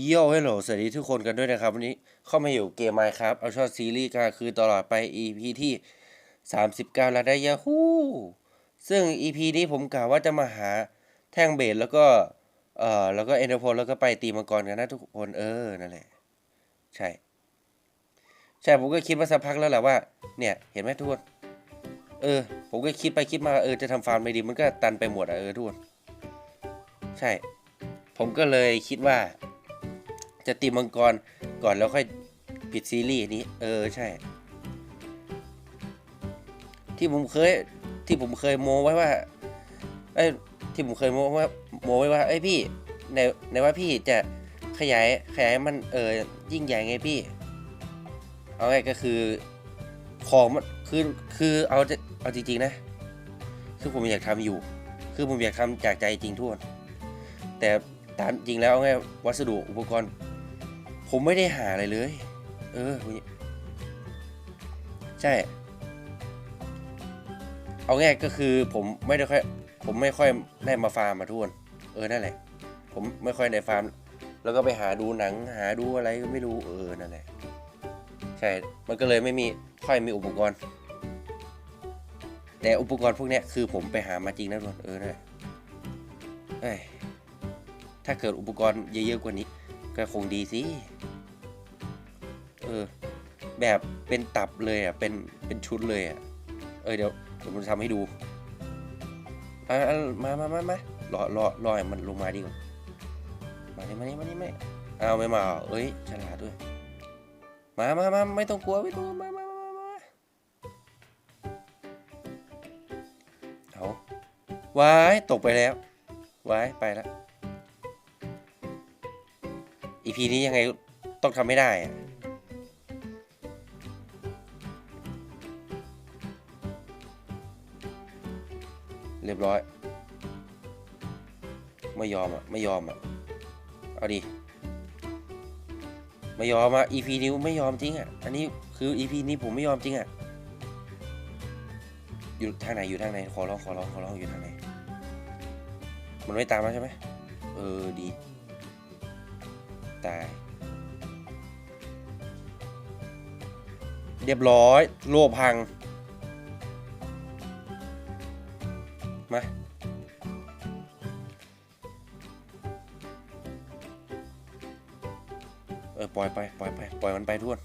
โย่เฮลโหลสวัสดีทุกคนกันด้วยนะครับ วันนี้เข้ามาอยู่เกม Minecraft เอาชอซีรีส์ก็คือตลอดไป EP ที่ 39 แล้วได้ยาฮูซึ่ง EP นี้ผมกล่าวว่าจะมาหาแท่งเบสแล้วก็เอ่อแล้วก็เอ็นเตอร์โพแล้วก็ไปตีมังกรกันนะทุกคนเออนั่นแหละ ใช่ ใช่ผมก็คิดมาสักพักแล้วแหละว่า เนี่ยเห็นไหมทุกคนเออ ผมก็คิดไปคิดมาเออจะทำฟาร์มไม่ดีมันก็ตันไปหมดอะเออทุกคนใช่ ผมก็เลยคิดว่า จะตีมังกรก่อนแล้วค่อยปิดซีรีส์นี้ เออใช่ ที่ผมเคย ที่ผมเคยโมไว้ว่าเอ้ที่ผมเคยโมว่าโมไว้ว่าเอ้พี่ในในว่าพี่จะขยายขยายมันเออยิ่งใหญ่ไงพี่ เอาไงก็คือของมันคือคือเอาจะเอาจริงๆนะ คือผมอยากทำอยู่ คือผมอยากทำจากใจจริงทุกคนแต่ตามจริงแล้วเอาไงวัสดุอุปกรณ์ ผมไม่ได้หาอะไรเลย เออใช่ เอาง่ายก็คือผมไม่ได้ค่อยผมไม่ค่อยได้มาฟาร์มมาทุกคนเออนั่นแหละ ผมไม่ค่อยได้ฟาร์ม แล้วก็ไปหาดูหนังหาดูอะไรก็ไม่รู้เออนั่นแหละ ใช่ มันก็เลยไม่มีค่อยมีอุปกรณ์ แต่อุปกรณ์พวกนี้คือผมไปหามาจริงนะทุกคนเออนั่นแหละถ้าเกิดอุปกรณ์เยอะๆกว่านี้ ก็คงดีสิ เออ แบบเป็นตับเลยอะ เป็น เป็นชุดเลยอะ เออเดี๋ยวเดี๋ยวผมจะทำให้ดูมามา มามารอรอรอให้มันลงมาดีกว่า มานี่มานี่มานี่ไม่เอาไม่มา เอ้ย ฉลาดด้วย มามามาไม่ต้องกลัว ไม่ต้องมามามามาเอาวายตกไปแล้ว ไวายไปแล้ว อีพีนี้ยังไงต้องทำไม่ได้อะเรียบร้อย ไม่ยอมอะ ไม่ยอมอะ เอาดิ ไม่ยอมอะ EP นี้ไม่ยอมจริงอะ อันนี้คือ EP นี้ผมไม่ยอมจริงอะ อยู่ทางไหน อยู่ทางไหน ขอร้อง ขอร้อง ขอร้อง อยู่ทางไหน มันไม่ตามมาใช่ไหม เออ ดี ตาย เรียบร้อยโลพัง มา เออ ปล่อยไป ปล่อยไป ปล่อยมันไปทุกคน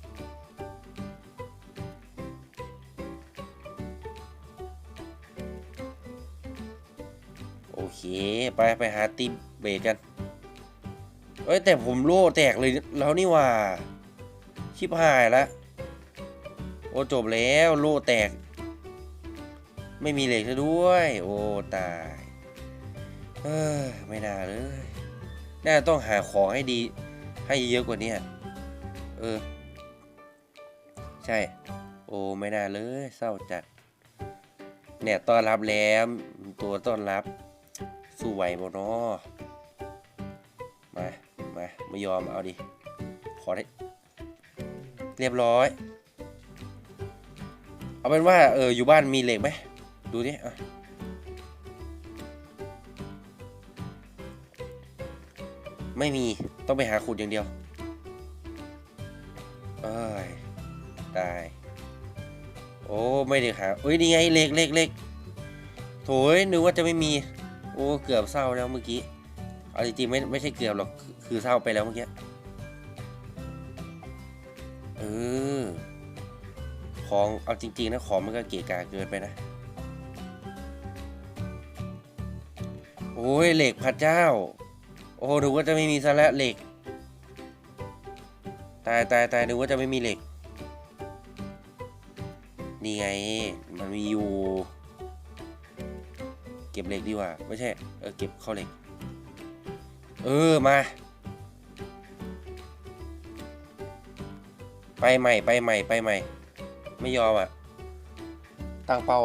โอเค ไป ไปหาตีเบรกกัน เอ้ยแต่ผมโล่แตกเลยแล้วนี่ว่า ชิบหายละโอ้จบแล้วโล่แตก ไม่มีเหล็กซะด้วย โอ้ตายเออไม่น่าเลย น่าต้องหาของให้ดี ให้เยอะกว่านี้เออ ใช่ โอ้ไม่น่าเลยเศร้าจัดเนี่ยต้อนรับแล้วตัวต้อนรับ สู้ไหวบ่เนาะมา มาไม่ยอมเอาดิขอได้ เรียบร้อย เอาเป็นว่าเอออยู่บ้านมีเหล็กไหมดูดิอะไม่มีต้องไปหาขุดอย่างเดียว เอ้ย ตาย โอ้ ไม่ได้หาเอ้ย นี่ไงเหล็กเหล็กเหล็กโถยนึกว่าจะไม่มี โอ้ เกือบเศร้าแล้วเมื่อกี้ เอาจริงๆไม่ไม่ใช่เกือบหรอก คือเศร้าไปแล้วเมื่อกี้เออของเอาจริง ๆ นะของมันก็เกะกะเกินไปนะ โอ้ยเหล็กพระเจ้า โอ้ดูว่าจะไม่มีซะแล้วเหล็ก ตายตายตายดูว่าจะไม่มีเหล็ก นี่ไง มันมีอยู่ เก็บเหล็กดีกว่า ไม่ใช่ เออเก็บเข้าเหล็ก เออมา ไปใหม่ไปใหม่ไปใหม่ ไม่ยอมอะ ตั้งเป้า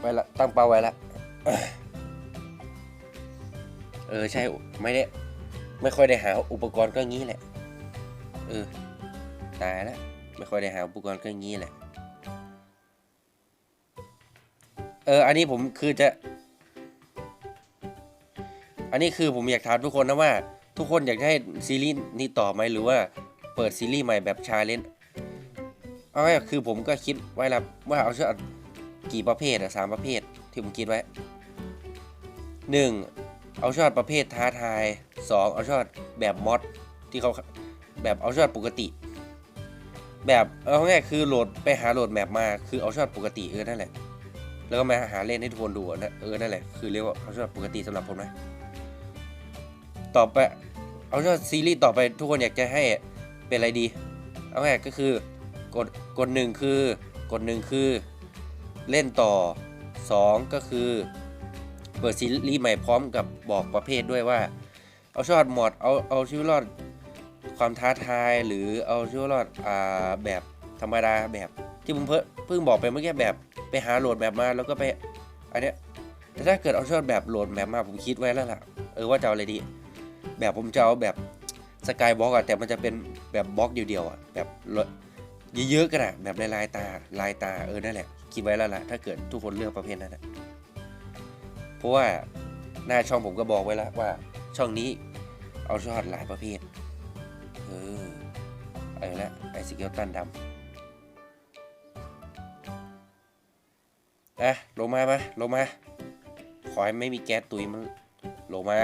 ไว้ละตั้งเป้าไว้ละเออใช่ไม่ได้ไม่ค่อยได้หาอุปกรณ์ก็งี้แหละ เออตายแล้วไม่ค่อยได้หาอุปกรณ์ก็งี้แหละ เอออันนี้ผมคือจะ อันนี้คือผมอยากถามทุกคนนะว่า ทุกคนอยากให้ซีรีส์นี้ต่อไหมหรือว่าเปิดซีรีส์ใหม่แบบชาเลนจ์ เอาไว้คือผมก็คิดไว้แล้วว่าเอาช็อตกี่ประเภทอะสามประเภทที่ผมคิดไว้หนึ่งเอาช็อตประเภทท้าทายสองเอาช็อตแบบมอดที่เขาแบบเอาช็อตปกติ แบบเอาง่ายคือโหลดไปหาโหลดแมปมาคือเอาช็อตปกติเออนั่นแหละ แล้วก็มาหาเล่นให้ทุกคนดูนะเออนั่นแหละคือเรียกว่าเอาช็อตปกติสำหรับผมนะต่อไปเอาช็อตซีรีส์ต่อไปทุกคนอยากจะให้เป็นอะไรดี เอาง่ายก็คือ กดกดหนึ่งคือกดหนึ่งคือ เล่นต่อสองก็คือ เปิดซีรีส์ใหม่พร้อมกับบอกประเภทด้วยว่า เอาช็อตหมดเอาเอาชีวิตรอดความท้าทายหรือเอาชีวิตรอดอ่าแบบธรรมดาแบบที่ผมเพิ่งเพิ่งบอกไปเมื่อกี้แบบไปหาโหลดแบบมาแล้วก็ไปอันเนี้ยแต่ถ้าเกิดเอาช็อตแบบโหลดแบบมาผมคิดไว้แล้วล่ะเออว่าจะเอาอะไรดี แบบผมจะเอาแบบสกายบล็อกอะแต่มันจะเป็นแบบบล็อกเดียวๆอะแบบ เยอะๆกันอะแบบลายตาลายตาเออนั่นแหละคิดไว้แล้วล่ะถ้าเกิดทุกคนเลือกประเภทนั้นอะเพราะว่าหน้าช่องผมก็บอกไว้แล้วว่า ช่องนี้เอาชอตหลายประเภทเออไอ้ละไอ้สเกลตันดำอะลงมามาลงมาขอให้ไม่มีแก๊สตุยมันลงมา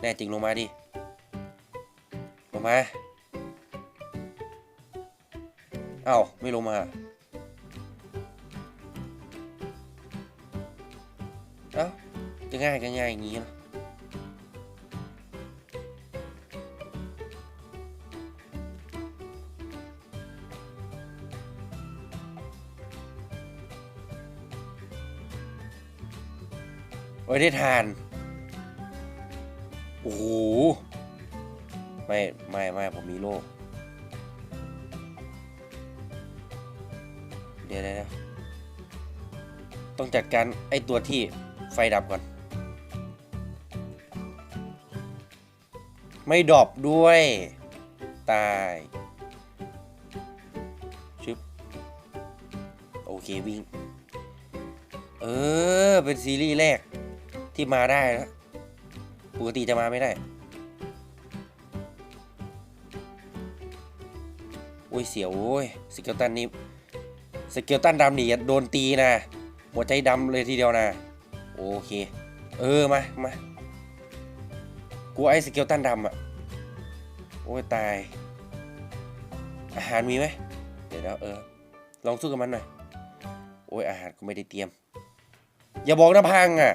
แน่จริงลงมาดิลงมา อ้าไม่ลงมาเอ้าจะง่ายก็ง่ายอย่างนี้เนะโอ้ได้ทาน โอ้โห ไม่ ไม่ ไม่ ผมมีโล่เดี๋ยวเดี๋ยวต้องจัดการไอตัวที่ไฟดับก่อน ไม่ดอปด้วย ตายชึบโอเควิ่ง เออ เป็นซีรีส์แรกที่มาได้แล้วปกติจะมาไม่ได้โอ้ยเสียวโอ้ยสเกลตันนี่ สเกลตันดำนี่โดนตีนะ หัวใจดำเลยทีเดียวนะ โอเค เออ มามากูไอ้สเกลตันดำอะ โอ้ยตาย อาหารมีไหม เดี๋ยวเออ ลองสู้กับมันหน่อย โอ้ยอาหารกูไม่ได้เตรียม อย่าบอกนะพังอะ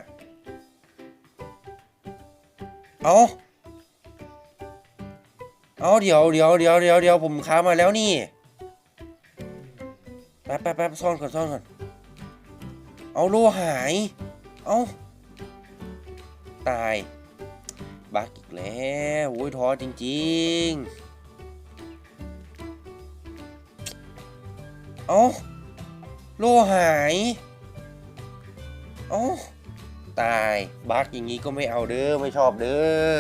เอาเอาเดี๋ยวเดี๋ยวเดี๋ยวเดี๋ยวเดี๋ยวผมค้ามาแล้วนี่ ป๊บแป๊บแป๊บซ่อนก่อนซ่อนก่อน เอาโลหาย เอาตายบักอีกแล้วโอ้ยท้อจริงๆ เอาโลหาย เอาตายบักอย่างนี้ก็ไม่เอาเด้อไม่ชอบเด้อ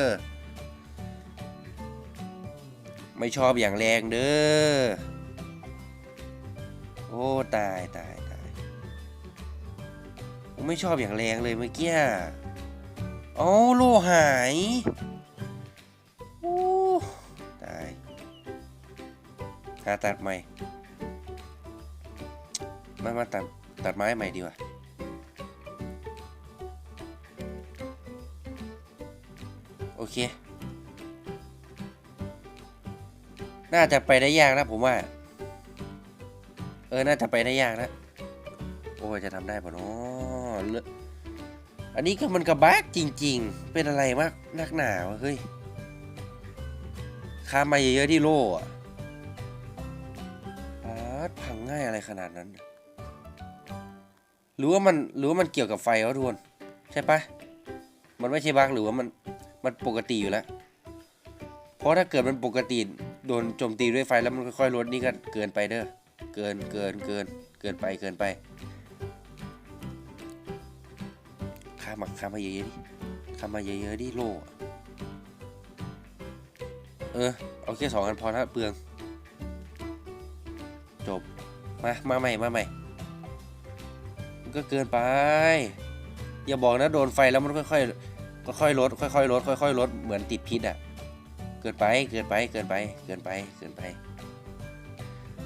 ไม่ชอบอย่างแรงเด้อ โอ้ตายตายตายผมไม่ชอบอย่างแรงเลยเมื่อกี้อ๋อโลหายโอ้ตายหาตัดใหม่มามาตัดตัดไม้ใหม่ดีกว่าโอเค น่าจะไปได้ยากนะผมว่า ออน่าจะไปได้ยากนะโอ้ยจะทำได้ปะเนาะอันนี้ก็มันกระบากจริง ๆ เป็นอะไรมากนักหนาวะเฮ้ยข้ามมาเยอะๆที่โล่อะอาดพังง่ายอะไรขนาดนั้น หรือว่ามันหรือว่ามันเกี่ยวกับไฟวะทุกคนใช่ปะมันไม่ใช่บั๊กหรือว่ามันมันปกติอยู่แล้ว เพราะถ้าเกิดมันปกติโดนโจมตีด้วยไฟแล้วมันค่อยๆลดนี่ก็เกินไปเด้อ เกินเกินเกินเกินไปเกินไปข้ามมาข้ามมาเยอะๆดิข้ามมาเยอะๆดิโลเออเอาแค่สองอันพอนะเปลือง จบ มา มาใหม่มาใหม่มันก็เกินไป อย่าบอกนะโดนไฟแล้วมันค่อยๆค่อยๆลดค่อยๆลดค่อยๆลดเหมือนติดพิษอะ เกินไปเกินไปเกินไปเกินไปเกินไป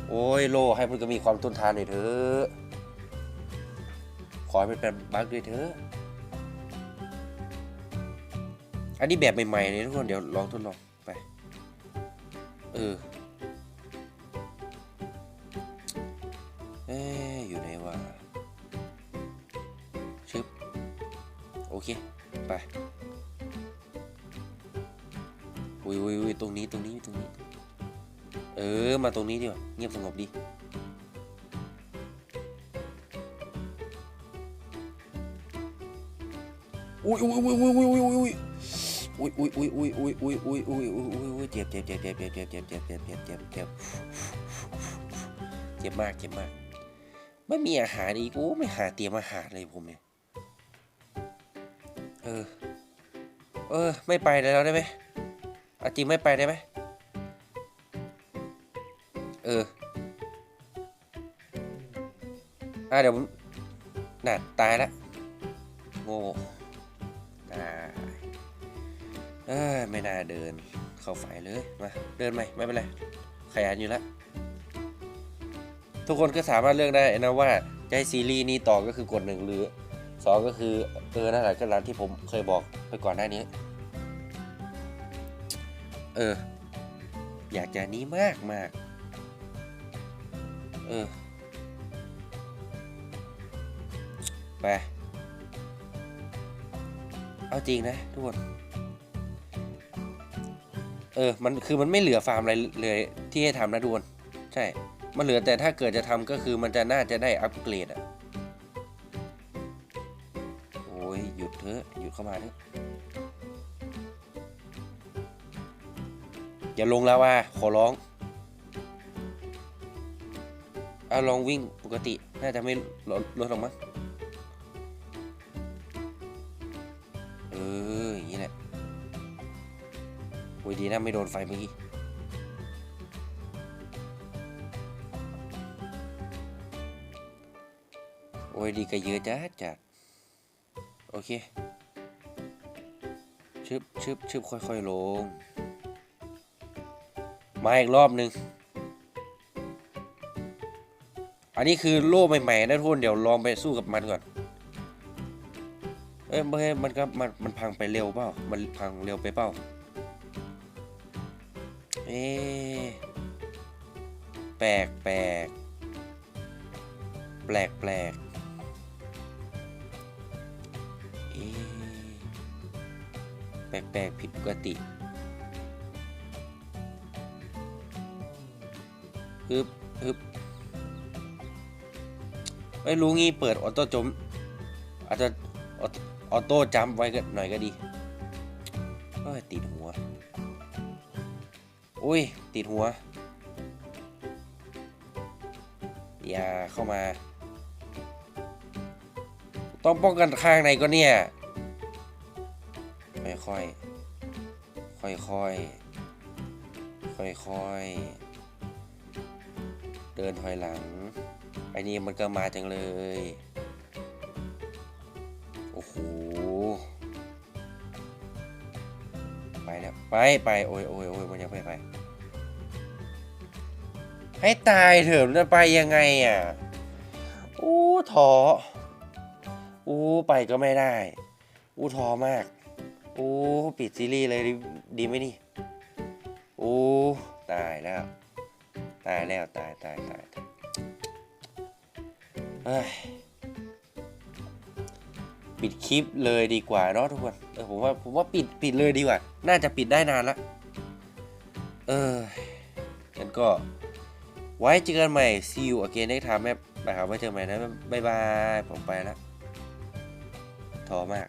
โอ้ยโลให้มันก็มีความต้นทานหน่อยเถอะขอให้มันเป็นบั๊กด้วยเถอะอันนี้แบบใหม่ๆเลยทุกคนเดี๋ยวลองทดลองไปเออเอ๊อยู่ไหนวะชึบโอเคไปอุ้ยอุ้ยอุ้ยตรงนี้ตรงนี้ตรงนี้ เออ มาตรงนี้ดีกว่าเงียบสงบดีอุ้ยอุ้ยอุ้ยอุ้ยอุ้ยอุ้ยอุ้ยอุ้ยอุ้ยอุ้ยอุ้ยอุ้ยอุ้ยอุ้ยอุ้ยอุ้ยอุ้ยอุ้ยเจ็บเจ็บเจ็บเจ็บเจ็บเจ็บเจ็บเจ็บเจ็บเจ็บเจ็บเจ็บเจ็บมากเจ็บมาก ไม่มีอาหารอีกโอ้ไม่หาเตรียมอาหารเลยผมเนี่ยเออ เออ ไม่ไปแล้วได้ไหมอาจริงไม่ไปได้ไหม อออะเดี๋ยวผมน่ะตายละโง่ตายเอ้ยไม่น่าเดิน เข้าไฟเลยมาเดินไหมไม่เป็นไรขยันอยู่แล้วทุกคนก็สามารถเลือกได้นะว่าจะให้ซีรีส์นี้ต่อก็คือกดหนึ่งหรือสองก็คือเออนั่นแหละก็ร้านที่ผมเคยบอกไปก่อนหน้านี้ เออ อยากจะนี้มากมาก เออ ไป เอาจริงนะทุกคน เออ มันคือมันไม่เหลือฟาร์มอะไรเลยที่ให้ทำนะทุกคน ใช่ มันเหลือแต่ถ้าเกิดจะทำก็คือมันจะน่าจะได้อัปเกรดอะโอ้ยหยุดเถอะหยุดเข้ามาเถอะอย่าลงแล้วว่าขอร้อง เอาลองวิ่งปกติ น่าจะไม่ลดลดลงมั้งเอออย่างนี้แหละโอ้ยดีนะไม่โดนไฟเมื่อกี้โอ้ยดีก็เยอะจัดจัดโอเคชึบชึบชึบค่อยๆลง มาอีกรอบหนึ่ง อันนี้คือโล่ใหม่ๆนะทุกคนเดี๋ยวลองไปสู้กับมันก่อน เอ้ยเฮ้ยมันก็มันมันพังไปเร็วเปล่า มันพังเร็วไปเปล่า เอ๊ะแปลกแปลกแปลกแปลกเอ๊ะแปลกแปลกผิดปกติฮึบฮึบ ไม่รู้งี้เปิดออโต้จมอาจจะออโต้จัมไว้ก็หน่อยก็ดีเอ้ยติดหัวอุ้ยติดหัว อย่าเข้ามา ต้องป้องกันข้างในก็เนี่ย ค่อยๆค่อยๆค่อยๆเดินถอยหลัง ไอ้นี่มันก็มาจังเลย โอ้โห ไปแล้ว ไปไปโอ้ยโอ้ยโอ้ยมันยังไม่ไป ให้ตายเถอะมันจะไปยังไงอะโอ้ท้อโอ้ไปก็ไม่ได้ อู้ท้อมากโอ้ปิดซีรีส์เลยดีไหมนี่โอ้ตายแล้ว ตายแล้วตายตายตายตาย ปิดคลิปเลยดีกว่าเนาะทุกคนเออผมว่าผมว่าปิดปิดเลยดีกว่า น่าจะปิดได้นานละเอองั้นก็ไว้เจอกันใหม่ see you again next time แม่ไปหาไว้เจอกันใหม่นะ บ๊ายบาย ผมไปละท้อมาก